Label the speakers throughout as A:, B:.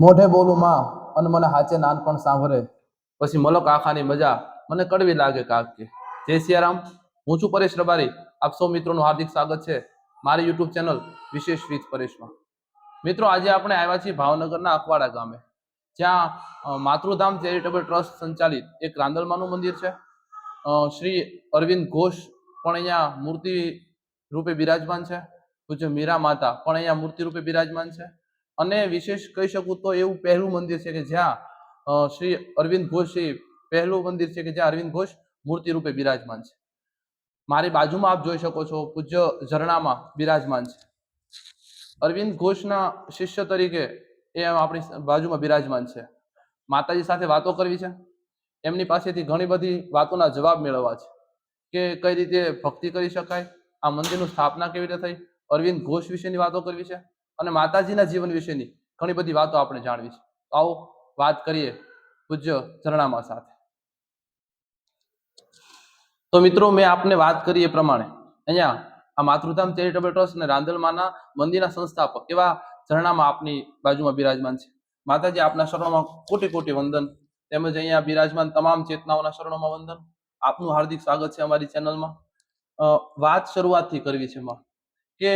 A: મોઢે બોલું માં અને મને હાચે નાનપણ સાંભળે.
B: પછી મલક આખાની મજા મને કડવી લાગે કાક. જય સિયારામ. હું છું પરેશ રબારી. આપ સૌ મિત્રોનું હાર્દિક સ્વાગત છે મારી યુટ્યુબ ચેનલ વિશેષ રીત પરેશમાં. મિત્રો, આજે આપણે આવ્યા છીએ ભાવનગરના અકવાડા ગામે, જ્યાં માતૃધામ ચેરિટેબલ ટ્રસ્ટ સંચાલિત એક રાંદલમાનું મંદિર છે. શ્રી અરવિંદ ઘોષ પણ અહીંયા મૂર્તિ રૂપે બિરાજમાન છે. પૂજ્ય મીરા માતા પણ અહીંયા મૂર્તિ રૂપે બિરાજમાન છે. અને વિશેષ કહી શકું તો એવું પહેલું મંદિર છે કે જ્યાં શ્રી અરવિંદ ઘોષ એ પહેલું મંદિર છે કે જ્યાં અરવિંદ ઘોષ મૂર્તિ રૂપે બિરાજમાન છે. મારી બાજુમાં આપ જોઈ શકો છો પૂજ્ય ઝરણામાં બિરાજમાન છે. અરવિંદ ઘોષના શિષ્ય તરીકે એ આપણી બાજુમાં બિરાજમાન છે. માતાજી સાથે વાતો કરવી છે. એમની પાસેથી ઘણી બધી વાતોના જવાબ મેળવવા છે. કે કઈ રીતે ભક્તિ કરી શકાય, આ મંદિરનું સ્થાપના કેવી રીતે થઈ, અરવિંદ ઘોષ વિશેની વાતો કરવી છે. અને માતાજીના જીવન વિશેની ઘણી બધી વાતો આપણે જાણવી છે આવો, વાત કરીએ પૂજ્ય ઝરણામાં સાથે. તો મિત્રો, મેં આપને વાત કરી એ પ્રમાણે, અહીંયા આ માતૃધામ ચેરિટેબલ ટ્રસ્ટ અને રાંદલમાના મંદિરના સંસ્થાપક એવા ઝરણામાં આપની બાજુમાં બિરાજમાન છે. માતાજી, આપના શરણોમાં કોટી કોટી વંદન. તેમજ અહીંયા બિરાજમાન તમામ ચેતનાઓના શરણોમાં વંદન. આપનું હાર્દિક સ્વાગત છે અમારી ચેનલમાં. વાત શરૂઆતથી કરવી છે માં, કે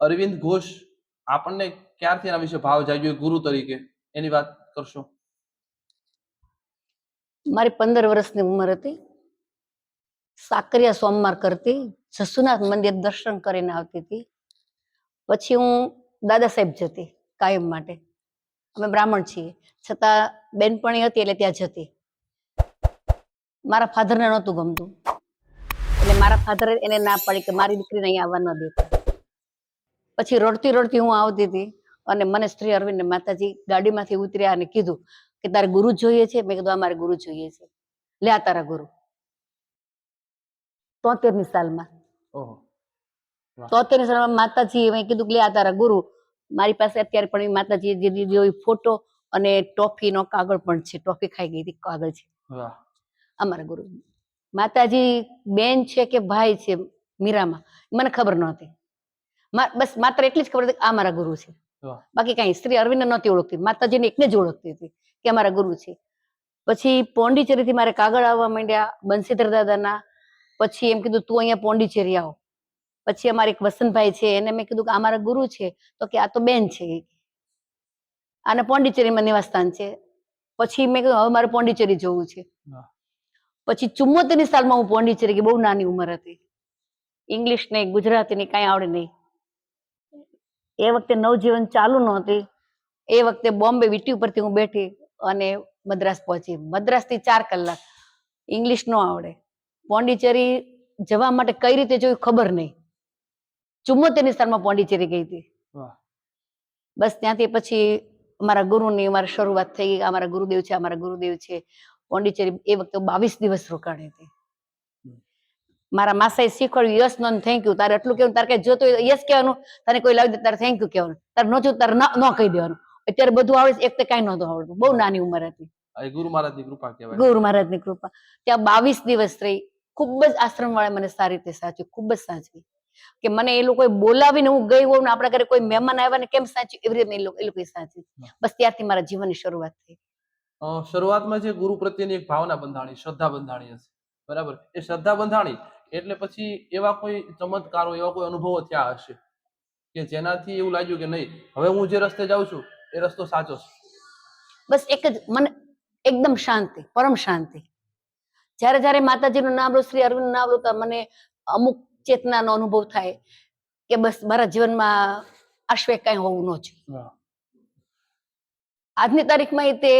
B: અરવિંદ ઘોષ આપણને ક્યારથી એના વિશે ભાવ જાગ્યો ગુરુ તરીકે? એની વાત કરશો.
C: મારી પંદર વર્ષની ઉંમર હતી. સાકરિયા સોમવાર કરતી, જસુનાથ મંદિર દર્શન કરીને આવતી હતી. પછી હું દાદા સાહેબ જતી, કાયમ માટે. અમે બ્રાહ્મણ છીએ. છતાં બેનપણી હતી એટલે ત્યાં જતી. મારા ફાધરને નહોતું ગમતું. એટલે મારા ફાધરે એને ના પાડી કે મારી દીકરીને અહીંયા આવવા ન દેતા. પછી રડતી રડતી હું આવતી હતી અને મને શ્રી અરવિંદ માતાજી ગાડીમાંથી ઉતર્યા અને કીધું કે તારે ગુરુ જોઈએ છે? મેં કીધું અમારે ગુરુ જોઈએ છે. લે આ તારા ગુરુ. તોતેરની સાલમાં તોતેરની સાલમાં માતાજી મેં કીધું કે લે આ તારા ગુરુ. મારી પાસે અત્યારે પણ માતાજી જે દીધો ફોટો અને ટોફી નો કાગળ પણ છે. ટોફી ખાઈ ગઈ હતી કાગળ છે. અમારા ગુરુ માતાજી બેન છે કે ભાઈ છે મીરામાં? મને ખબર નહોતી. બસ માત્ર એટલી જ ખબર હતી આ મારા ગુરુ છે. બાકી કઈ સ્ત્રી અરવિંદ નહોતી ઓળખતી. માતાજીને એકને જ ઓળખતી હતી કે અમારા ગુરુ છે. પછી પોંડિચેરીથી મારે કાગળ આવવા માંડ્યા બંસીધર દાદાના. પછી એમ કીધું તું અહીંયા પોંડિચેરી આવો. પછી અમારે એક વસંતભાઈ છે એને મેં કીધું કે આ મારા ગુરુ છે તો કે આ તો બેન છે આને પોંડિચેરીમાં નિવાસસ્થાન છે. પછી મેં કીધું હવે મારે પોંડિચેરી જવું છે. પછી ચુમ્મોતેરની સાલમાં હું પોંડિચેરી કે બહુ નાની ઉંમર હતી. ઇંગ્લિશ નહીં ગુજરાતી નહીં કાંઈ આવડે નહીં. એ વખતે નવજીવન ચાલુ નહોતી. એ વખતે બોમ્બે વીટી ઉપરથી હું બેઠી અને મદ્રાસ પહોંચી. મદ્રાસથી ચાર કલાક. ઇંગ્લિશ ન આવડે. પોંડિચેરી જવા માટે કઈ રીતે જોયું ખબર નહીં. ચુમ્મોતેરની સાલમાં પોંડિચેરી ગઈ હતી. બસ ત્યાંથી પછી અમારા ગુરુની અમારી શરૂઆત થઈ. ગઈ અમારા ગુરુદેવ છે અમારા ગુરુદેવ છે. પોંડિચેરી એ વખતે બાવીસ દિવસ રોકાણી હતી. મારા માસાએ શીખવાડ્યું યસ નો થેન્ક યુ તારે એટલું કેવું તારે કઈ જોતું યસ કહેવાનું તને કોઈ લાવી દે તારે થેન્ક યુ કહેવાનું. તારે ન જોતું તારે ન કહી દેવાનું. અત્યારે બધું આવડે છે એક તો કઈ નહોતું આવડતું. બહુ નાની ઉંમર હતી.
B: ગુરુ મહારાજની કૃપા કહેવાય.
C: ગુરુ મહારાજની કૃપા. ત્યાં બાવીસ દિવસ રહી. ખૂબ જ આશ્રમ વાળા મને સારી રીતે સાચવી ખૂબ જ સાચવી. કે મને એ લોકોએ બોલાવીને હું ગઈ હોઉં ને આપણા ઘરે કોઈ મહેમાન આવ્યા ને કેમ સાચી એવી રીતે એ લોકો- સાચવી. બસ ત્યારથી મારા જીવનની શરૂઆત થઈ.
B: શરૂઆતમાં જે ગુરુ પ્રત્યેની એક ભાવના બંધાણી શ્રદ્ધા બંધાણી હશે. બરાબર? એ શ્રદ્ધા બંધાણી એટલે પછી એવા કોઈ ચમત્કારો એવા કોઈ અનુભવો થયા હશે કે જેનાથી એવું લાગ્યું કે નહીં હવે હું જે રસ્તે જાઉં છું એ રસ્તો સાચો છે?
C: બસ એક જ મને એકદમ શાંતિ પરમ શાંતિ. જ્યારે જ્યારે માતાજીનું નામ લો શ્રી અરવિંદ નામ લો તો મને અમુક ચેતનાનો અનુભવ થાય કે બસ મારા જીવનમાં આશ્વે કાંઈ હોવું ન જોઈએ. આજની તારીખમાં તે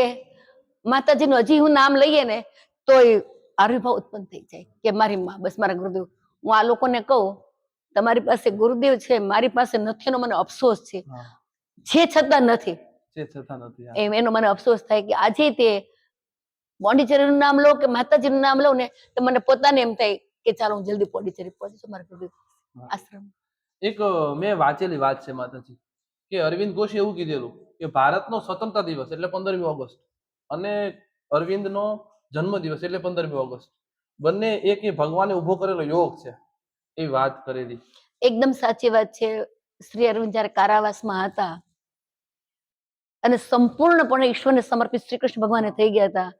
C: માતાજીનું હજી હું નામ લઈએ ને તોય આવિર્ભાવ ઉત્પન્ન થઈ જાય કે મારી માં બસ મારા ગુરુદેવ. હું આ લોકોને કહું તમારી પાસે ગુરુદેવ છે મારી પાસે નથી એનો મને અફસોસ છે. છે છતાં નથી. એમ એનો મને અફસોસ થાય કે આજે તે પોંડિચેરીનું નામ લો કે માતાજીનું નામ લો ને તો મને પોતાને એમ થાય કે ચાલો હું જલ્દી પોંડિચેરી પહોંચી છું મારા ગુરુદેવ આશ્રમ.
B: એક મેં વાંચેલી વાત છે માતાજી કે અરવિંદ ઘોષે એવું કીધેલું કે ભારતનો સ્વતંત્રતા દિવસ એટલે પંદરમી ઓગસ્ટ. અને અરવિંદનો જન્મ દિવસ એટલે પંદરમી ઓગસ્ટ. બંને એક એ ભગવાને ઊભો કરેલો યોગ છે, એ વાત કરેલી.
C: એકદમ સાચી વાત છે. શ્રી અરવિંદ જયારે કારાવાસમાં હતા અને સંપૂર્ણપણે ઈશ્વરને સમર્પિત શ્રી કૃષ્ણ ભગવાને થઈ ગયા હતા,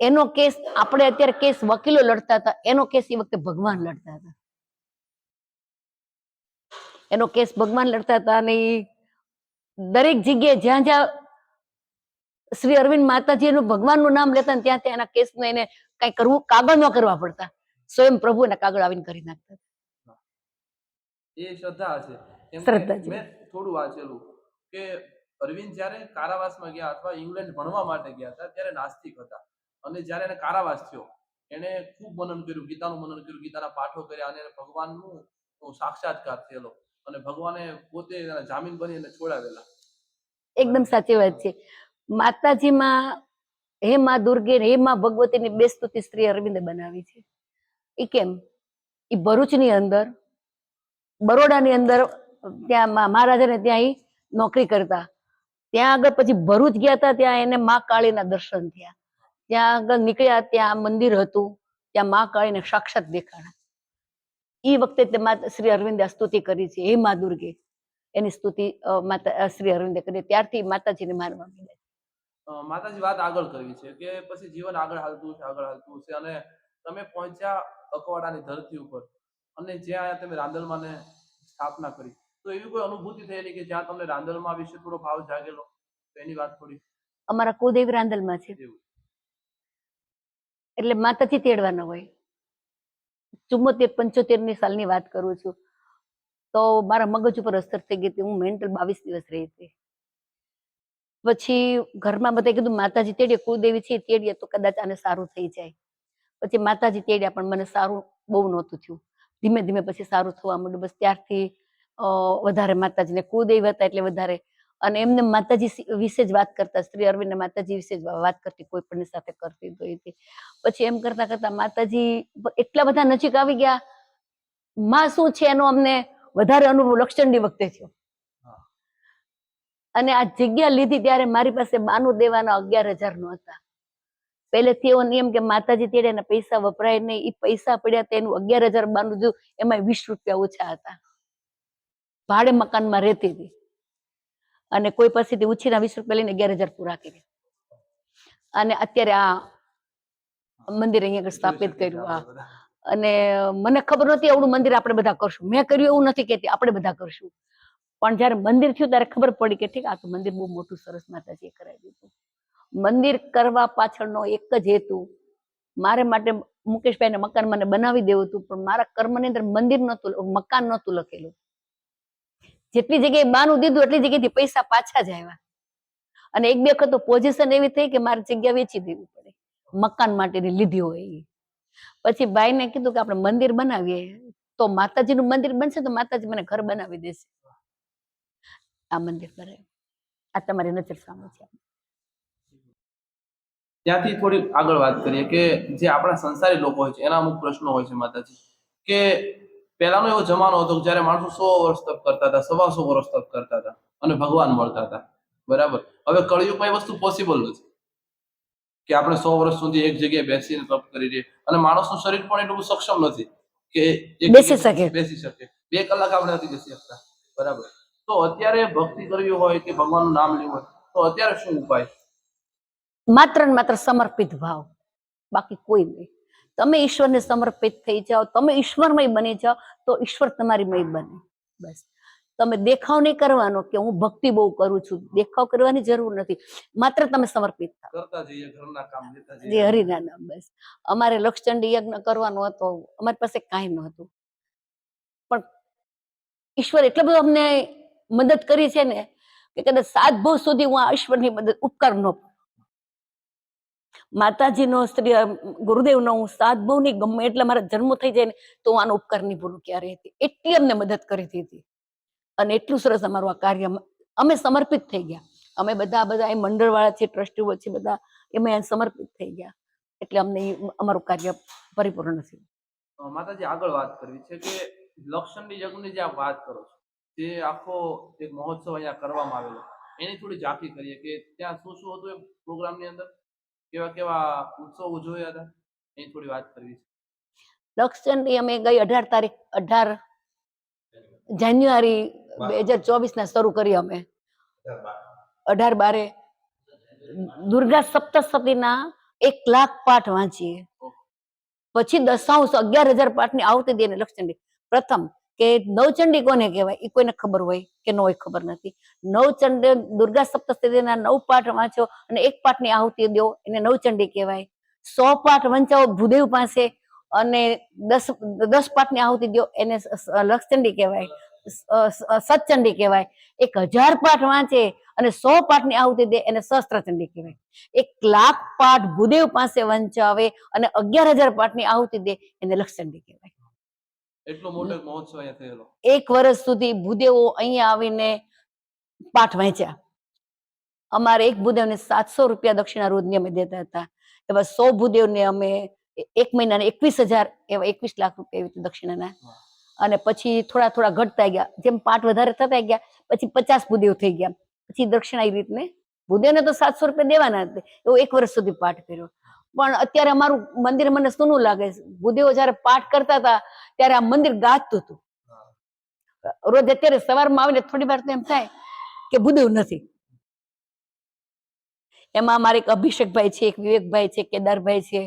C: એનો કેસ, આપણે અત્યારે કેસ વકીલો લડતા હતા, એનો કેસ એ વખતે ભગવાન લડતા હતા. એનો કેસ ભગવાન લડતા હતા અને દરેક જગ્યાએ જ્યાં જ્યાં શ્રી અરવિંદ માતાજીનું ભગવાનનું નામ લેતા ને ત્યાં ત્યાં એના કેસને એને કઈ કરવું કાગળ ન કરવા પડતા. સ્વયં પ્રભુ એના કાગળ આવીને કરી નાખતા
B: એ શ્રદ્ધા છે
C: શ્રદ્ધા છે.
B: મેં થોડું વાંચેલું કે અરવિંદ જ્યારે કારાવાસમાં ગયા અથવા ઇંગ્લેન્ડ ભણવા માટે ગયા હતા ત્યારે નાસ્તિક હતા. અને જ્યારે એને કારાવાસ થયો એને ખૂબ મનન કર્યું ગીતાનું મનન કર્યું ગીતાના પાઠો કર્યા અને એને ભગવાનનું સાક્ષાત્કાર થયેલો. અને ભગવાને પોતે જામીન બની અને છોડાવેલા.
C: એકદમ સાચી વાત છે. માતાજીમાં હે માં દુર્ગે હે માં ભગવતીની બે સ્તુતિ શ્રી અરવિંદે બનાવી છે. એ કેમ? એ ભરૂચની અંદર બરોડાની અંદર ત્યાં મહારાજાને ત્યાં એ નોકરી કરતા. ત્યાં આગળ પછી ભરૂચ ગયા હતા ત્યાં એને મા કાળીના દર્શન થયા. ત્યાં આગળ નીકળ્યા ત્યાં મંદિર હતું ત્યાં મા કાળીને સાક્ષાત દેખાણા. એ વખતે તે માતા શ્રી અરવિંદે સ્તુતિ કરી છે હે મા દુર્ગે. એની સ્તુતિ માતા શ્રી અરવિંદે કરી. ત્યારથી માતાજીને માનવા માંડ્યા
B: અ, માતાજી વાત આગળ કરવી છે કે પછી જીવન આગળ હાલતું છે આગળ હાલતું છે અને તમે પહોંચ્યા અકવાડાની ધરતી ઉપર અને જ્યાં તમે રાંદલમાંને સ્થાપના કરી. તો એવી કોઈ અનુભૂતિ થયેલી કે જ્યાં તમને રાંદલમાં વિશે થોડો ભાવ જાગેલો? તો એની વાત થોડી.
C: અમારા કુદેવ રાંદલમાં છે. એટલે માતાજી તેડવાના હોય. ચુમ્મોતેર પંચોતેરની સાલની વાત કરું છું. તો મારા મગજ ઉપર અસર થઈ ગઈ હતી. હું મેન્ટલ બાવીસ દિવસ રહી હતી. પછી ઘરમાં બધા કીધું, માતાજી તેડીએ કુળદેવી છે તેડીએ તો કદાચ આને સારું થઈ જાય. પછી માતાજી તેડ્યા, પણ મને સારું બહુ નહોતું થયું. ધીમે ધીમે પછી સારું થવા માંડ્યું. બસ ત્યારથી વધારે માતાજીને કુળદેવી હતા એટલે વધારે. અને એમને માતાજી વિશે જ વાત કરતા, શ્રી અરવિંદ માતાજી વિશે જ વાત કરતી, કોઈ પણ સાથે કરતી તો હતી. પછી એમ કરતા કરતા માતાજી એટલા બધા નજીક આવી ગયા. માં શું છે એનો અમને વધારે અનુભવ, લક્ષણની વખતે થયો. અને આ જગ્યા લીધી ત્યારે મારી પાસે બાનું દેવાના અગિયાર હજાર નો હતા. પહેલેથી એવો નિયમ કે માતાજી તેડે એના પૈસા વપરાય નહીં. એ પૈસા પડ્યા તેનું અગિયાર હજાર બાનું જો એમાં વીસ રૂપિયા ઓછા હતા. ભાડે મકાનમાં રહેતી હતી. અને કોઈ પાસેથી ઉછીના વીસ રૂપિયા લઈને અગિયાર હજાર પૂરા કરી અને અત્યારે આ મંદિર અહીંયા સ્થાપિત કર્યું આ. અને મને ખબર નહોતી આવડું મંદિર આપણે બધા કરશું. મેં કર્યું એવું નથી કેતી આપણે બધા કરશું. પણ જ્યારે મંદિર થયું ત્યારે ખબર પડી કે ઠીક, આ તો મંદિર બહુ મોટું સરસ માતાજીએ કરાવી દીધું. મંદિર કરવા પાછળનો એક જ હેતુ, મારે માટે મુકેશભાઈને મકાન મને બનાવી દેવું હતું, પણ મારા કર્મની અંદર મંદિર નહોતું, મકાન નહોતું લખેલું. જેટલી જગ્યાએ બાનું દીધું, એટલી જગ્યાએથી પૈસા પાછા જ આવ્યા. અને એક બે વખત તો પોઝિશન એવી થઈ કે મારે જગ્યા વેચી દેવી પડે. મકાન માટેની લીધી હોય એ. પછી ભાઈને કીધું કે આપણે મંદિર બનાવીએ. તો માતાજીનું મંદિર બનશે તો માતાજી મને ઘર બનાવી દેશે. આ મંદિર બનાવ્યું આ તમારી નજર સામે છે.
B: ત્યાંથી થોડી આગળ વાત કરીએ કે જે આપણા સંસારી લોકો હોય છે એના અમુક પ્રશ્નો હોય છે માતાજી. કે પહેલાનો એવો જમાનો હતો કે જ્યારે માણસો સો વર્ષ તપ કરતા હતા સવા સો વર્ષ તપ કરતા હતા અને ભગવાન મળતા હતા. બરાબર? હવે કળિયુગમાં એ વસ્તુ પોસિબલ નથી. કે આપણે સો વર્ષ સુધી એક જગ્યાએ બેસીને તપ કરી રહીએ. અને માણસનું શરીર પણ એટલું સક્ષમ નથી કે
C: બેસી શકે.
B: બેસી શકે. બે કલાક આપણે નથી બેસી શકતા. બરાબર? તો અત્યારે ભક્તિ કરવી હોય કે ભગવાનનું નામ લેવું હોય તો અત્યારે શું ઉપાય?
C: માત્ર ને માત્ર સમર્પિત ભાવ બાકી કોઈ નહીં. તમે ઈશ્વરને સમર્પિત થઈ જાઓ તમે ઈશ્વરમય બની જાઓ તો ઈશ્વર તમારીમય બને. બસ. તમે દેખાવ નહીં કરવાનો કે હું ભક્તિ બહુ કરું છું. દેખાવ કરવાની જરૂર નથી. માત્ર તમે સમર્પિત થાઓ.
B: લેતા
C: જે હરિના નામ બસ. અમારે લક્ષચંડી યજ્ઞ કરવાનો હતો અમારી પાસે કાંઈ નહોતું. પણ ઈશ્વર એટલો બધો અમને મદદ કરી છે ને, કે કદાચ સાત ભવ સુધી હું આ ઈશ્વરની મદદ ઉપકાર ન માતાજીનો, સ્ત્રી ગુરુદેવનો હું સાત ભવની ગમે એટલે મારા જન્મ થઈ જાય ને, તો આનો ઉપકાર નહીં ભૂલું ક્યારે હતી. એટલી અમને મદદ કરી દીધી અને એટલું સરસ અમારું આ કાર્ય અમે સમર્પિત થઈ ગયા. અમે બધા બધા એ મંડળ વાળા છે, ટ્રસ્ટીઓ છે, બધા એમાં સમર્પિત થઈ ગયા. એટલે અમને અમારું કાર્ય પરિપૂર્ણ થયું.
B: માતાજી આગળ વાત કરવી છે કે લક્ષણની યજ્ઞની જે આપ વાત કરો છો જે આખો એક મહોત્સવ અહીંયા કરવામાં આવેલો. એની થોડી ઝાંખી કરીએ કે ત્યાં શું શું હતું એ પ્રોગ્રામની અંદર? કેવા કેવા ઉત્સવ ઉજવ્યા હતા? એની થોડી વાત કરવી છે.
C: લક્ષચંડી અમે ગઈ અઢાર તારીખ અઢાર જાન્યુઆરી બે હજાર ચોવીસ ના શરૂ કરી અમે. અઢાર બારે દુર્ગા સપ્તશતીના એક લાખ પાઠ વાંચીએ. પછી દશાંશ અગિયાર હજાર પાઠની આવતી દે લક્ષચંડી. પ્રથમ કે નવચંડી કોને કહેવાય? એ કોઈને ખબર હોય કે ન હોય ખબર નથી. નવચંડી દુર્ગા સપ્તશતીના નવ પાઠ વાંચો અને એક પાઠની આહુતિ દો, એને નવચંડી કહેવાય. સો પાઠ વંચાવો ભૂદેવ પાસે અને દસ દસ પાઠની આહુતિ દો, એને લક્ષચંડી કહેવાય. સતચંડી કહેવાય. એક હજાર પાઠ વાંચે અને સો પાઠની આહુતિ દે, એને સહસ્ત્રચંડી કહેવાય. એક લાખ પાઠ ભૂદેવ પાસે વંચાવે અને અગિયાર હજાર પાઠની આહુતિ દે, એને લક્ષચંડી કહેવાય.
B: એટલો મોટો મહોત્સવ અહીંયા થયેલો.
C: એક વર્ષ સુધી ભૂદેવો અહીંયા આવીને પાઠ વાંચ્યા. અમારે એક ભૂદેવને સાતસો રૂપિયા દક્ષિણા રોજની અમે દેતા હતા. એવા સો ભૂદેવને અમે એક મહિનાને એકવીસ હજાર એવા એકવીસ લાખ રૂપિયા એવી દક્ષિણાના. અને પછી થોડા થોડા ઘટતા ગયા. જેમ પાઠ વધારે થતા ગયા પછી પચાસ ભૂદેવ થઈ ગયા. પછી દક્ષિણા એ રીતને ભૂદેવને તો સાતસો રૂપિયા દેવાના હતા એવો એક વર્ષ સુધી પાઠ કર્યો. પણ અત્યારે અમારું મંદિર મને સૂનું લાગે છે. ભૂદેવો જયારે પાઠ કરતા હતા, ત્યારે આ મંદિર ગાજતું હતું. રોજ અત્યારે સવારમાં આવીને થોડી વાર એમ થાય કે ભૂદેવ નથી. એમાં અમારે એક અભિષેકભાઈ છે, એક વિવેકભાઈ છે, કેદારભાઈ છે,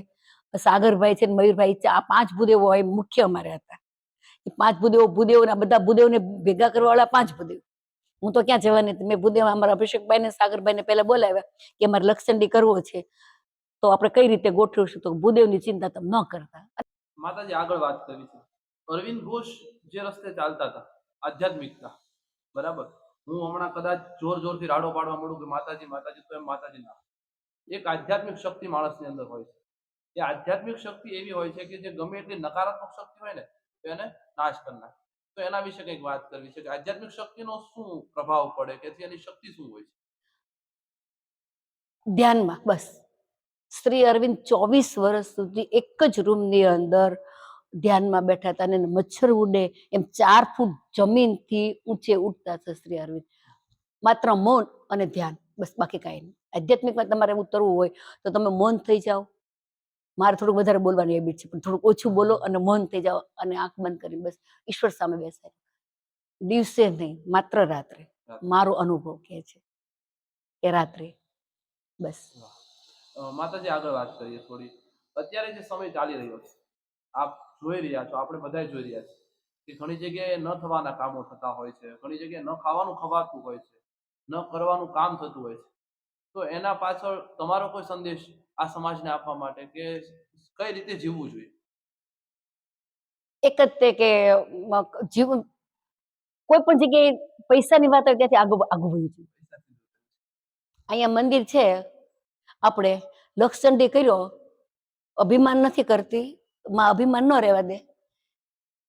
C: સાગરભાઈ છે મયુરભાઈ છે. આ પાંચ ભૂદેવો હોય મુખ્ય અમારે હતા. એ પાંચ ભૂદેવો, ભૂદેવોના બધા ભૂદેવને ભેગા કરવા વાળા પાંચ ભૂદેવ. હું તો ક્યાં જવાની? મેં ભૂદેવ અમારા અભિષેકભાઈ ને સાગરભાઈ ને પહેલા બોલાવ્યા કે અમારે લક્ષંડી કરવો છે. તો આપણે કઈ રીતે ગોઠવીશું તો ભૂદેવની ચિંતા તમે ન કરતા.
B: માતાજી આગળ વાત કરી છે. અરવિંદ ઘોષ જે રસ્તે ચાલતા હતા આધ્યાત્મિકતા બરાબર? હું હમણાં કદાચ જોર જોરથી રાડો પાડવા મળું કે માતાજી માતાજી તો એમ માતાજી ના. એક આધ્યાત્મિક શક્તિ માણસની અંદર હોય છે. એ આધ્યાત્મિક શક્તિ એવી હોય છે કે જે ગમે એટલી નકારાત્મક શક્તિ હોય ને તો એને નાશ કરી નાખે. તો એના વિશે કંઈક વાત કરવી છે કે આધ્યાત્મિક શક્તિનો શું પ્રભાવ પડે કે એની શક્તિ શું હોય છે?
C: ધ્યાનમાં બસ. શ્રી અરવિંદ ચોવીસ વર્ષ સુધી એક જ રૂમની અંદર ધ્યાનમાં બેઠા હતા અને મચ્છર ઉડે એમ ચાર ફૂટ જમીનથી ઊંચે ઉઠતા છે શ્રી અરવિંદ. માત્ર મૌન અને ધ્યાન બસ બાકી કાંઈ નહીં. આધ્યાત્મિકમાં તમારે ઉતરવું હોય તો તમે મૌન થઈ જાઓ. મારે થોડુંક વધારે બોલવાની હેબિટ છે પણ થોડુંક ઓછું બોલો અને મૌન થઈ જાઓ અને આંખ બંધ કરી બસ ઈશ્વર સામે બેસાય દિવસે નહીં માત્ર રાત્રે. મારો અનુભવ કહે છે કે રાત્રે બસ.
B: માતાજી આગળ વાત કરીએ થોડી. અત્યારે જે સમય ચાલી રહ્યો છે આપ જોઈ રહ્યા છો આપણે બધા જોઈ રહ્યા છીએ કે ઘણી જગ્યાએ ન થવાના કામો થતા હોય છે ઘણી જગ્યાએ ન ખાવાનું ખવાતું હોય છે ન કરવાનું કામ થતું હોય છે. તો એના પાછળ તમારો કોઈ સંદેશ આ સમાજને આપવા માટે કે કઈ રીતે જીવવું જોઈએ?
C: એક જ તે કે જીવન કોઈ પણ જગ્યાએ પૈસાની વાત હોય ત્યાંથી આગળ આગળ વયું જોઈએ. અહીંયા મંદિર છે આપણે લક્ષચંડી કર્યો, અભિમાન નથી કરતી, માં અભિમાન ન રહેવા દે.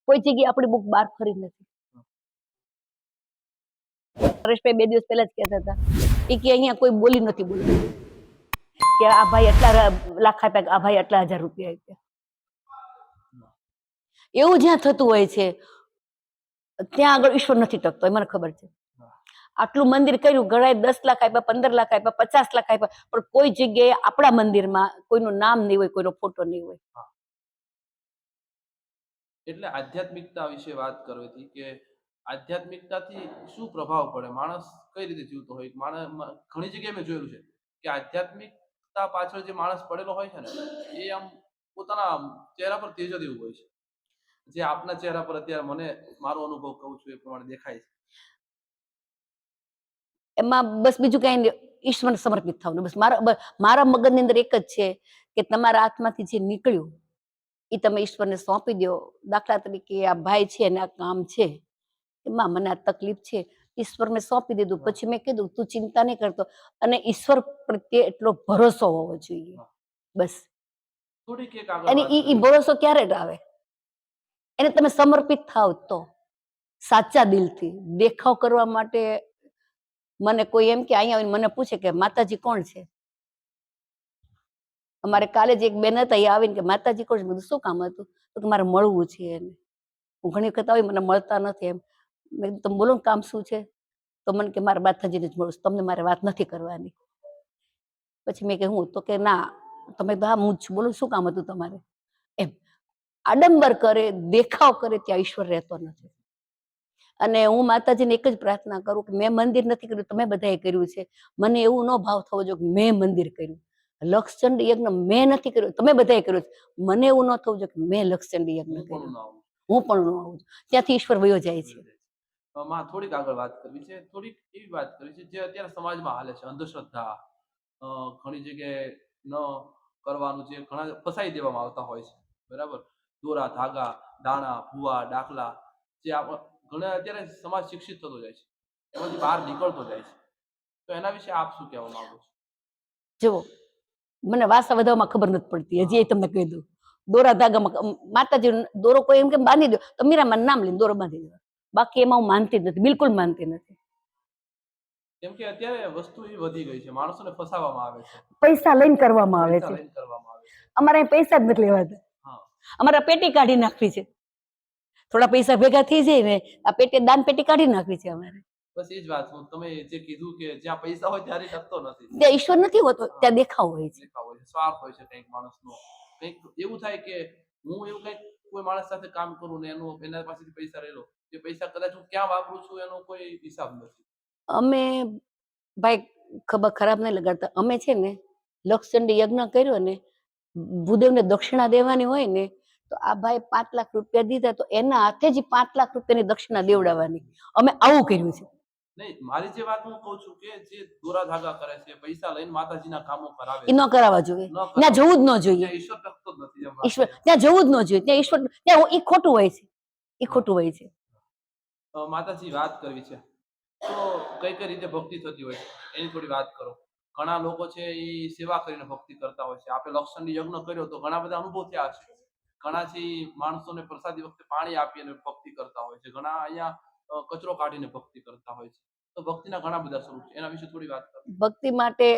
C: કોઈ જગ્યાએ આપણી બુક બહાર ફરી નથી. પરેશભાઈ બે દિવસ પહેલા જ કહેતા હતા. એ કે અહીંયા કોઈ બોલી નથી બોલતું. કે આ ભાઈ એટલા લાખ આપ્યા આ ભાઈ આટલા હજાર રૂપિયા આપ્યા. એવું જ્યાં થતું હોય છે, ત્યાં આગળ ઈશ્વર નથી ટકતો, એ મને ખબર છે. આટલું મંદિર કર્યું ઘણાએ દસ લાખ આપ્યા પંદર લાખ આપ્યા પચાસ લાખ આપ્યા પણ કોઈ જગ્યાએ આપણા મંદિરમાં કોઈનું નામ નહીં હોય, કોઈનો ફોટો નહીં હોય.
B: એટલે આધ્યાત્મિકતા વિશે વાત કરવી કે આધ્યાત્મિકતાથી શું પ્રભાવ પડે? માણસ કઈ રીતે જીવતો હોય? માણસ ઘણી જગ્યાએ મેં જોયેલું છે કે આધ્યાત્મિકતા પાછળ જે માણસ પડેલો હોય છે ને, એ આમ પોતાના ચહેરા પર તેજ દેવું હોય છે. જે આપના ચહેરા પર અત્યારે મને, મારો અનુભવ કહું છું એ પ્રમાણે દેખાય છે.
C: એમાં બસ બીજું કઈ ઈશ્વરને સમર્પિત થવાનું. બસ મારા મારા મગજની અંદર એક જ છે કે તમારા હાથમાંથી જે નીકળ્યું એ તમે ઈશ્વરને સોંપી દો. દાખલા તરીકે આ ભાઈ છે અને આ કામ છે એમાં મને આ તકલીફ છે. ઈશ્વરને સોંપી દીધું. પછી મેં કીધું તું ચિંતા નહીં કરતો. અને ઈશ્વર પ્રત્યે એટલો ભરોસો હોવો જોઈએ. બસ. અને
B: કરીએ.
C: ભરોસો ક્યારે આવે? એને તમે સમર્પિત થાવ તો. સાચા દિલથી. દેખાવ કરવા માટે મને કોઈ એમ કે અહીંયા આવીને મને પૂછે કે માતાજી કોણ છે? અમારે કાલે જ એક બેન હતા એ આવીને કે માતાજી કોણ છે? બધું શું કામ હતું? તો કે મારે મળવું છે એને. હું ઘણી વખત આવી મને મળતા નથી એમ. મેં તમે બોલો કામ શું છે? તો મને કે મારે માતાજીને જ મળવું તમને મારે વાત નથી કરવાની. પછી મેં કે હું? તો કે ના. તમે કીધું, હા હું જ બોલો શું કામ હતું તમારે? એમ. આડંબર કરે દેખાવ કરે ત્યાં ઈશ્વર રહેતો નથી. અને હું માતાજીને એક જ પ્રાર્થના કરું કે મેં મંદિર નથી કર્યું તમે બધાએ કર્યું છે. મને એવું ન ભાવ થવો જોઈએ કે મેં મંદિર કર્યું. લક્ષચંડ યજ્ઞ મેં નથી કર્યું તમે બધાએ કર્યું છે. મને એવું ન થવું જોઈએ કે મેં લક્ષચંડ યજ્ઞ કર્યું. હું પણ ન આવું. છું ત્યાંથી ઈશ્વર વયો જાય છે.
B: માં થોડીક આગળ વાત કરવી છે. થોડીક એવી વાત કરવી છે જે અત્યારે સમાજમાં હાલે છે. અંધશ્રદ્ધા ઘણી જગ્યાએ ન કરવાનું જે ઘણા ફસાઈ દેવામાં આવતા હોય છે. બરાબર? દોરા ધાગા દાણા ભૂવા દાખલા જે ઘણા અત્યારે સમાજ શિક્ષિત થતો જાય છે. એમાંથી બહાર નીકળતો જાય છે. તો એના વિશે આપ શું કહેવા માંગો છો?
C: જુઓ મને વાસા વધાવવામાં ખબર નથી પડતી હજી એ તમને કહી દઉં. દોરા ધાગામાં માતાજી દોરો કોઈ એમ કે બાંધી દો તો મીરામાં નામ લઈને દોરો બાંધી દો બાકી એમાં હું માનતી જ નથી બિલકુલ માનતી નથી.
B: કેમ કે અત્યારે વસ્તુ એ વધી ગઈ છે માણસોને ફસાવવામાં આવે છે.
C: પૈસા લઈને કરવામાં આવે છે. અમારે પૈસા જ નથી લેવાતા. અમારે પેટી કાઢી નાખવી છે. થોડા પૈસા ભેગા થઈ જાય ને આ પેટે દાન પેટી કાઢી નાખવી છે અમારે.
B: બસ એ જ વાત હું તમે જે કીધું કે જ્યાં પૈસા હોય ત્યારે ટકતો નથી.
C: ત્યાં ઈશ્વર નથી હોતો ત્યાં દેખાવ હોય છે.
B: દેખાવ હોય છે સ્વાર્થ હોય છે કંઈક માણસનો. કંઈક એવું થાય કે હું એવું કંઈક કોઈ માણસ સાથે કામ કરું ને એનું એના પાસેથી પૈસા લઈ લો એ પૈસા કદાચ હું ક્યાં વાપરું છું એનો કોઈ હિસાબ નથી.
C: અમે ભાઈ ખબર ખરાબ નહીં લગાડતા અમે છે ને લક્ષચંડી યજ્ઞ કર્યો ને ભૂદેવને દક્ષિણા દેવાની હોય ને તો આ ભાઈ પાંચ લાખ રૂપિયા દીધા તો એના હાથે જ પાંચ લાખ રૂપિયાની દક્ષિણા દેવડાવવાની. અમે આવું કર્યું છે.
B: નહીં મારી જે વાત હું કહું છું કે જે દોરા ધાગા કરે છે પૈસા લઈને માતાજીના કામો કરાવે
C: એ ન કરાવવા જોઈએ. ત્યાં જવું જ ન જોઈએ.
B: ઈશ્વર ટકતો જ નથી
C: ઈશ્વર ત્યાં જવું જ ન જોઈએ. ત્યાં ઈશ્વર ત્યાં એ ખોટું હોય છે. એ ખોટું હોય છે.
B: માતાજી વાત કરવી છે. તો કઈ કઈ રીતે ભક્તિ થતી હોય છે? એની થોડી વાત કરો. ઘણા લોકો છે એ સેવા કરીને ભક્તિ કરતા હોય છે. આપણે લક્ષણની યજ્ઞ કર્યો તો ઘણા બધા અનુભવ થયા છે ઈ માણસોને પ્રસાદી વખતે પાણી આપીને ભક્તિ કરતા હોય છે. ઘણા અહીંયા કચરો કાઢીને ભક્તિ કરતા હોય છે. તો ભક્તિના ઘણા બધા સ્વરૂપ છે. એના વિશે થોડી વાત કરો.
C: ભક્તિ માટે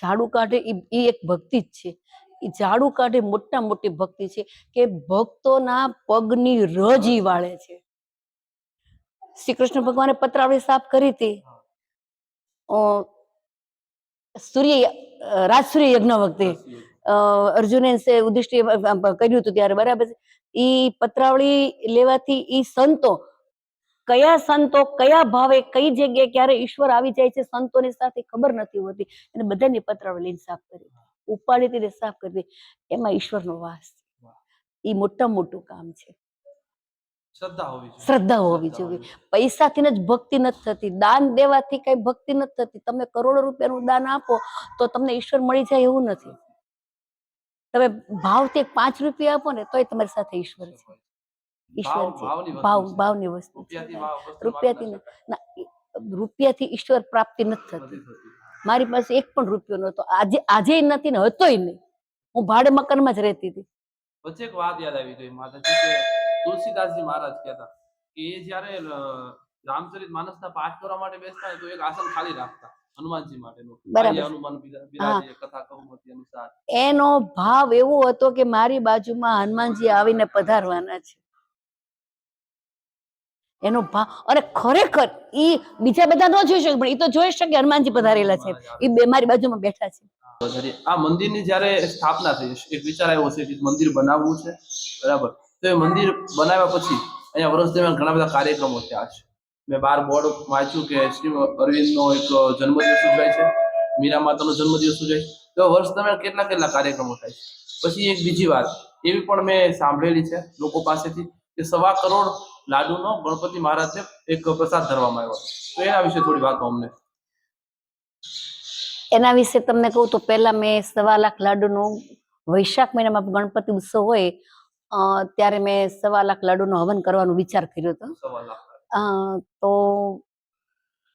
C: ઝાડુ કાઢે એ એક ભક્તિ જ છે. ઝાડુ કાઢે મોટા મોટી ભક્તિ છે કે ભક્તોના પગની રજી વાળે છે. શ્રી કૃષ્ણ ભગવાને પત્રાવળી સાફ કરી હતી. સૂર્ય રાજસૂર્ય યજ્ઞ વખતે. અર્જુને યુધિષ્ઠિર કર્યું હતું ત્યારે બરાબર છે? ઈ પત્રાવળી લેવાથી ઈ સંતો કયા સંતો કયા ભાવે કઈ જગ્યાએ ક્યારે ઈશ્વર આવી જાય છે સંતોની સાથે ખબર નથી હોતી. અને બધાની પત્રાવળી લઈને સાફ કરી ઉપાડી તેને સાફ કરી દે એમાં ઈશ્વરનો વાસ એ મોટા મોટું કામ છે.
B: શ્રદ્ધા હોવી જોઈએ.
C: શ્રદ્ધા હોવી જોઈએ. પૈસાથી જ ભક્તિ નથી થતી. દાન દેવાથી કઈ ભક્તિ નથી થતી. તમે કરોડો રૂપિયાનું દાન આપો તો તમને ઈશ્વર મળી જાય એવું નથી. તમે ભાવથી પાંચ રૂપિયા આપો ને તોય તમારી સાથે ઈશ્વર છે. ઈશ્વર છે. ભાવ ભાવની વસ્તુ
B: રૂપિયાથી
C: રૂપિયાથી ઈશ્વર પ્રાપ્તિ નથી થતી. મારી પાસે એક પણ રૂપિયો નહોતો. આજે આજે નથી ને હતોય નહીં. હું ભાડે મકાનમાં જ રહેતી હતી.
B: વચ્ચે એક વાત યાદ આવી ગઈ માતાજી કે તુલસીદાસજી મહારાજ કહેતા કે એ જ્યારે રામચરિત માનસના પાઠ કરવા માટે બેસતા તો એક આસન ખાલી રાખતા. હનુમાનજી માટેનું.
C: બરાબર. એનો ભાવ એવો હતો કે મારી બાજુમાં હનુમાનજી આવીને પધારવાના છે. એનો ભાવ અને ખરેખર ઈ બીજા બધા ન જોઈ શકે પણ ઈ તો જોઈ શકે હનુમાનજી પધારેલા છે. ઈ બે મારી બાજુમાં બેઠા છે.
B: આ આ મંદિરની જ્યારે સ્થાપના થઈ એક વિચાર આવ્યો છે કે મંદિર બનાવવું છે. બરાબર. તો એ મંદિર બનાવ્યા પછી અહીંયા વર્ષ દરમિયાન ઘણા બધા કાર્યક્રમો થયા છે. મેં બાર બોર્ડ વાંચ્યું કે શ્રી અરવિંદનો એક જન્મદિવસ ઉજવાય છે. મીરા માતાનો જન્મદિવસ ઉજવાય તો વર્ષ દરમિયાન કેટલા કેટલા કાર્યક્રમો થાય છે? પછી એક બીજી વાત એવી પણ મેં સાંભળેલી છે લોકો પાસેથી કે સવા કરોડ લાડુનો ગણપતિ મહારાજને એક પ્રસાદ ધરવામાં આવ્યો તો એના વિશે થોડી વાતો અમને.
C: એના વિશે તમને કહું તો પહેલા મેં સવા લાખ લાડુનું વૈશાખ મહિનામાં ગણપતિ ઉત્સવ હોય ત્યારે મેં સવા લાખ લાડુનો હવન કરવાનો વિચાર કર્યો હતો.
B: સવા લાખ.
C: તો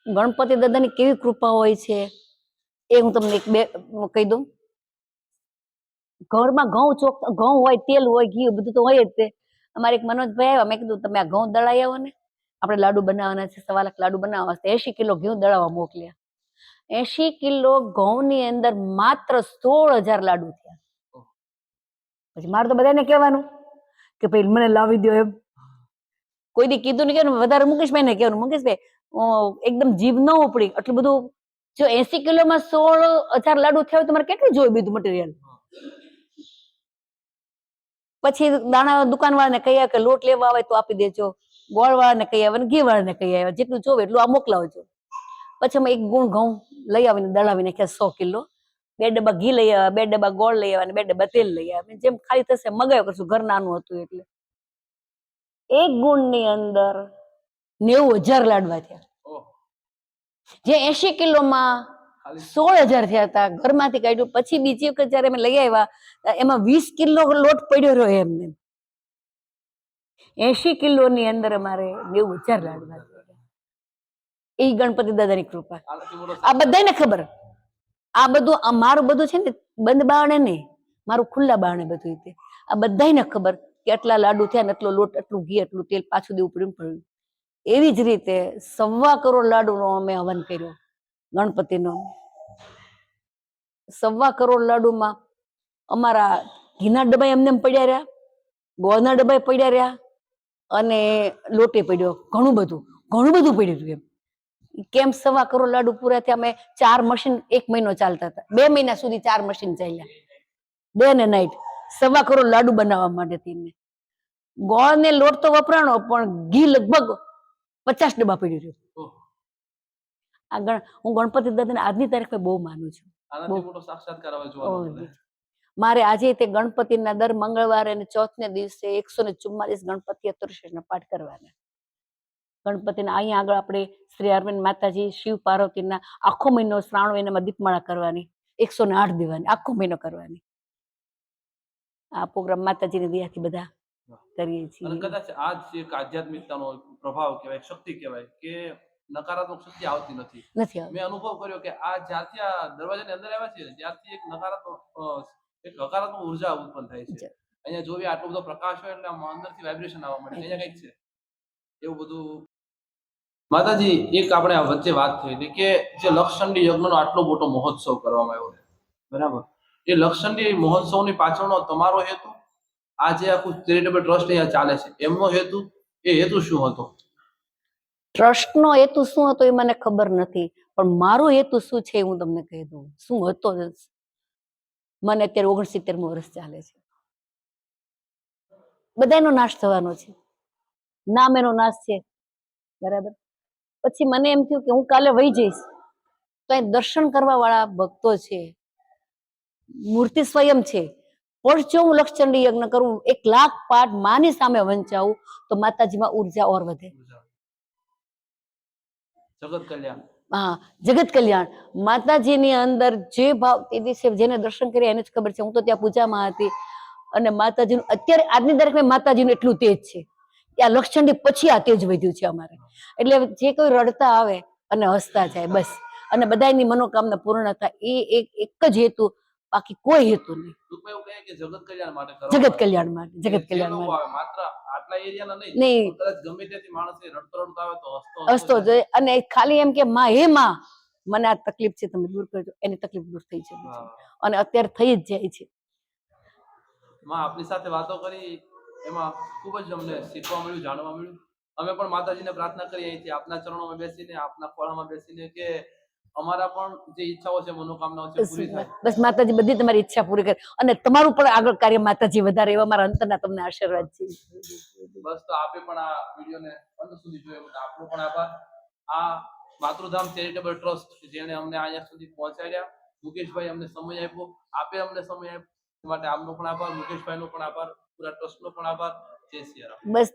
C: ગણપતિ દાદાની કેવી કૃપા હોય છે એ હું તમને એક બે કહી દઉં. ઘરમાં ઘઉં ચોક ઘઉં હોય તેલ હોય ઘી બધું તો હોય જ તે. અમારે એક મનોજભાઈ આવ્યા મેં કીધું તમે આ ઘઉં દળાઈ આવો ને. આપણે લાડુ બનાવવાના છે સવા લાખ લાડુ બનાવવા છે એસી કિલો ઘઉં દળાવવા મોકલ્યા. એસી કિલો ઘઉંની અંદર માત્ર સોળ હજાર લાડુ થયા. પછી મારે તો બધાને કહેવાનું કે ભાઈ મને લાવી દો એમ. કોઈ દી કીધું નહીં કે વધારે મુકેશભાઈ ને કહેવાનું. મુકેશભાઈ એકદમ જીભ ન ઉપડી. આટલું બધું જો એસી કિલોમાં સોળ હજાર લાડુ થયા હોય તો મારે કેટલું જોયું બીજું મટીરિયલ પછી દાણા દુકાન વાળાને કહ્યા કે લોટ લેવા આવે તો આપી દેજો. ગોળ વાળાને કહી આવે ને ઘી વાળાને કહી આવ્યા. જેટલું જોવે એટલું આ મોકલાવજો. પછી અમે એક ગુણ ઘઉં લઈ આવીને દળાવી નાખ્યા સો કિલો. બે ડબ્બા ઘી લઈ આવ્યા, બે ડબ્બા ગોળ લઈ આવ્યા બે ડબ્બા તેલ લઈ આવ્યા. જેમ ખાલી થશે મગાવ્યો કરશું. ઘર નાનું હતું એટલે. એક ગુણની અંદર નેવું હજાર લાડવા થયા. જે એસી કિલોમાં સોળ હજાર થયા હતા. ઘરમાંથી કાઢ્યું. પછી બીજી વખત જયારે અમે લઈ આવ્યા એમાં વીસ કિલો લોટ પડ્યો રહ્યો એમને. એસી કિલોની અંદર અમારે નેવું હજાર લાડવા. એ ગણપતિ દાદાની કૃપા. આ બધાને ખબર. આ બધું આ મારું બધું છે ને બંધ બાણે નહીં. મારું ખુલ્લા બાણે બધું રીતે આ બધાને ખબર. કે આટલા લાડુ થયા ને એટલો લોટ એટલું ઘી એટલું તેલ પાછું દેવું પડ્યું પડ્યું એવી જ રીતે સવા કરોડ લાડુનો અમે હવન કર્યો, ગણપતિનો. સવા કરોડ લાડુમાં અમારા ઘીના ડબ્બા એમને એમ પડ્યા રહ્યા, ગોળના ડબ્બા પડ્યા રહ્યા, અને લોટે પડ્યો, ઘણું બધું ઘણું બધું પડ્યું હતું એમ. કેમ સવા કરોડ લાડુ પૂરા થયા? અમે ચાર મશીન એક મહિનો ચાલતા હતા. બે મહિના સુધી ચાર મશીન ચાલ્યા. ડે ને નાઈટ સવા કરોડ લાડુ બનાવવા માટે થઈને ગોળ ને લોટ તો વપરાણો પણ ઘી લગભગ પચાસ ડબ્બા પડી રહ્યું આ ગણ હું ગણપતિ દાદાને આજની તારીખે બહુ માનું છું. મારે આજે તે ગણપતિના દર મંગળવારે અને ચોથને દિવસે એકસો ને ચુમ્માલીસ ગણપતિ અતુર્ષના પાઠ કરવાના. ગણપતિના અહીંયા આગળ આપણે શ્રી અરવિંદ માતાજી શિવ પાર્વતીના આખો મહિનો શ્રાવણ મહિનામાં દીપમાળા કરવાની. એકસો ને આઠ દેવાની આખો મહિનો કરવાની. આ પ્રોગ્રામ માતાજીની દયાથી બધા કરીએ
B: અને
C: છીએ.
B: કદાચ આ જ એક આધ્યાત્મિકતાનો પ્રભાવ કહેવાય શક્તિ કહેવાય કે નકારાત્મક શક્તિ આવતી નથી.
C: નથી
B: મેં અનુભવ કર્યો કે આ જ્યારથી આ દરવાજાની અંદર આવ્યા છે ત્યારથી એક નકારાત્મક એક હકારાત્મક ઊર્જા ઉત્પન્ન થાય છે. અહીંયા જોઈએ આટલો બધો પ્રકાશ હોય એટલે અંદરથી વાઇબ્રેશન આવવા મળે અહીંયા કંઈક છે. એવું બધું. માતાજી એક આપણે આ વચ્ચે વાત થઈ હતી કે જે લક્ષચંડી યજ્ઞનો આટલો મોટો મહોત્સવ કરવામાં આવ્યો બરાબર? એ લક્ષણની મહોત્સવની પાછળનો તમારો હેતુ? આ આખું ચેરિટેબલ ટ્રસ્ટ અહીંયા ચાલે છે. એમનો હેતુ? એ હેતુ શું હતો?
C: ટ્રસ્ટનો હેતુ શું હતો એ મને ખબર નથી. પણ મારો હેતુ શું છે હું તમને કહી દઉં. શું હતો? મને અત્યારે ઓગણસિત્તેરમું વર્ષ ચાલે છે. બધાનો નાશ થવાનો છે. નામ એનો નાશ છે. બરાબર? પછી મને એમ થયું કે હું કાલે વહી જઈશ. તો અહીં દર્શન કરવા વાળા ભક્તો છે. મૂર્તિ સ્વયં છે. પણ જો હું લક્ષચંડી યજ્ઞ કરું એક લાખ પાઠ માની સામે વંચાવું તો માતાજીમાં ઊર્જા ઓર વધે.
B: જગત કલ્યાણ.
C: હા જગત કલ્યાણ. માતાજીની અંદર જે ભાવ તે દિવસે જેને દર્શન કર્યા એને જ ખબર છે. હું તો ત્યાં પૂજામાં હતી. અને માતાજીનું અત્યારે આજની તારીખમાં માતાજીનું એટલું તેજ છે. કે આ લક્ષચંડી પછી આ તેજ વધ્યું છે અમારે. એટલે જે કોઈ રડતા આવે અને હસતા જાય બસ. અને બધાની મનોકામના પૂર્ણ થાય. એ એક એક જ હેતુ બાકી કોઈ હેતુ નહીં.
B: જગત કલ્યાણ માટે
C: જગત કલ્યાણ માટે
B: નહીં હસતો
C: જોઈએ. અને ખાલી એમ કે માં હે માં મને આ તકલીફ છે તમે દૂર કરજો. એની તકલીફ દૂર થઈ જાય છે. અને અત્યારે થઈ જ જાય છે.
B: માં આપની સાથે વાતો કરી એમાં ખૂબ જ અમને શીખવા મળ્યું જાણવા મળ્યું. અમે પણ માતાજીને પ્રાર્થના કરીએ અહીંથી. આપના ચરણોમાં બેસીને આપના ખોળામાં બેસીને કે અમારા પણ જે ઈચ્છાઓ છે મનોકામનાઓ છે પૂરી થાય.
C: બસ માતાજી બધી તમારી ઈચ્છા પૂરી કરે. અને તમારું પણ આગળ કાર્ય માતાજી વધારે એવા મારા અંતરના તમને આશીર્વાદ છે.
B: બસ તો આપે પણ આ વિડીયોને અંત સુધી જોયો એટલે આપનો પણ આભાર. આ માતૃધામ ચેરિટેબલ ટ્રસ્ટ જેણે અમને અહીંયા સુધી પહોંચાડ્યા. મુકેશભાઈ અમને સમય આપ્યો. આપે અમને સમય આપ્યો. માટે આપનો પણ આભાર મુકેશભાઈનો પણ આભાર પૂરા ટ્રસ્ટનો પણ આભાર. જય સિયારામ
C: બસ